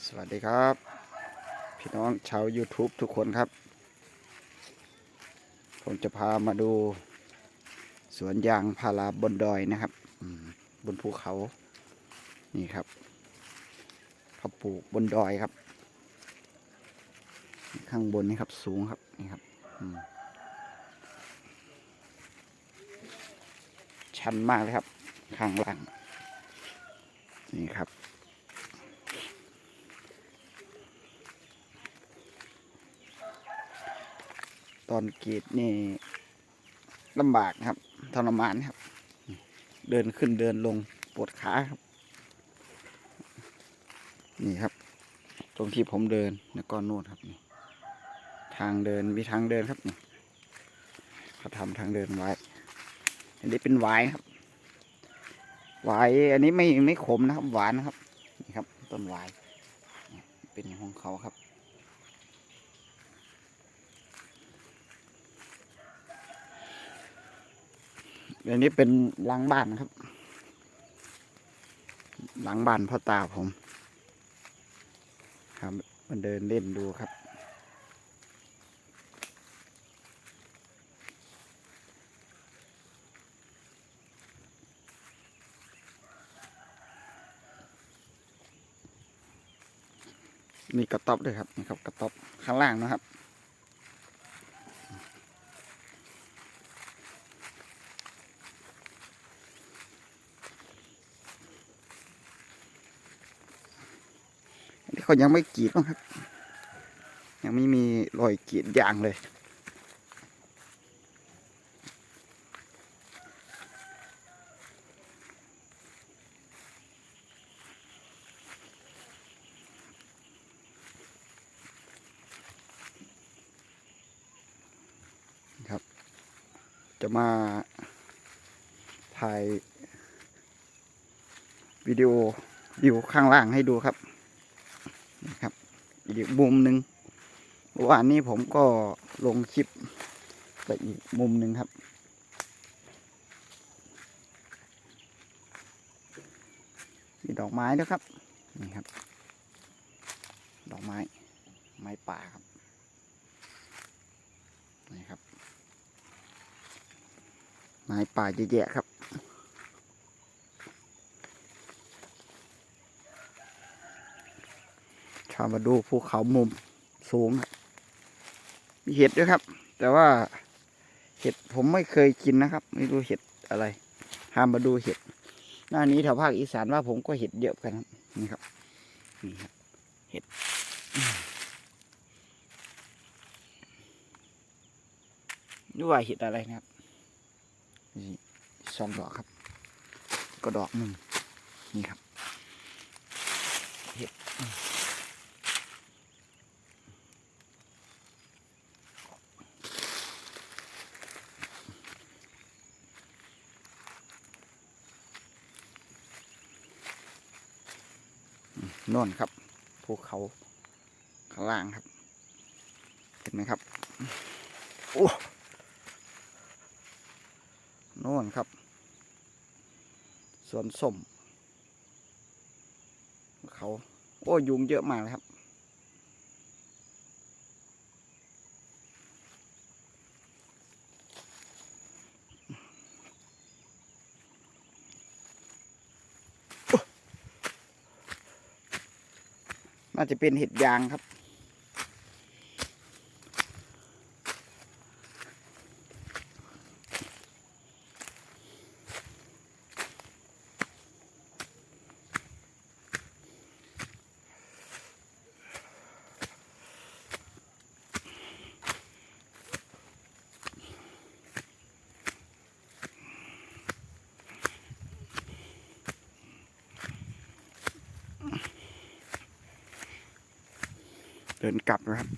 สวัสดีครับ พี่น้องชาว YouTube ทุกคนครับ ผมจะพามาดู สวนยางพาราบนดอยนะครับบนภูเขานี่ครับเขาปลูกบนดอยครับ ข้างบนนี่ครับสูงครับนี่ครับชันมากเลยครับ ข้างล่างนี่ครับ ตอนกรีดนี่ลำบากนะครับทรมานครับ เดินขึ้นเดินลงปวดขาครับ นี่ครับ ตรงที่ผมเดินแล้วก็นู่นครับนี่ทางเดินมีทางเดินครับนี่เขาทำทางเดินไว้ อันนี้เป็นหวายครับหวายอันนี้ไม่ไม่ขมนะครับ หวานนะครับนี่ครับต้นหวายเป็นของเขาครับ อันนี้เป็นหลังบ้านครับ หลังบ้านพ่อตาผม ครับมันเดินเล่นดูครับมีกระต๊อบด้วยครับนี่ครับกระต๊อบข้างล่างนะครับ เขายังไม่กรีดบ้างครับ ยังไม่มีรอยกรีดยางเลยครับจะมาถ่ายวิดีโอวิวข้างล่างให้ดูครับ นี่ครับอีกมุมหนึ่งเมื่อวานนี้ผมก็ลงคลิปไปอีกมุมหนึ่งครับ มีดอกไม้ด้วยครับนี่ครับ ดอกไม้ไม้ป่าครับนี่ครับไม้ป่าเยอะแยะครับ ชามาดูภูเขามุมสูงครับมีเห็ดด้วยครับ แต่ว่าเห็ดผมไม่เคยกินนะครับ ไม่รู้เห็ดอะไรหามาดูเห็ด หน้านี้แถวภาคอีสานว่าผมก็เห็ดเยอะกันครับนี่ครับนี่ครับเห็ดนี่ว่าเห็ดอะไรนะครับนี่สองดอกครับ ก็ดอกหนึ่งนี่ครับเห็ด โน่นครับภูเขาข้างล่างครับ เห็นไหมครับโอ้โน่นครับ สวนส้มเขาโอ้ยุงเยอะมากเลยครับ น่าจะเป็นเห็ดยางครับ เดินกลับนะครับ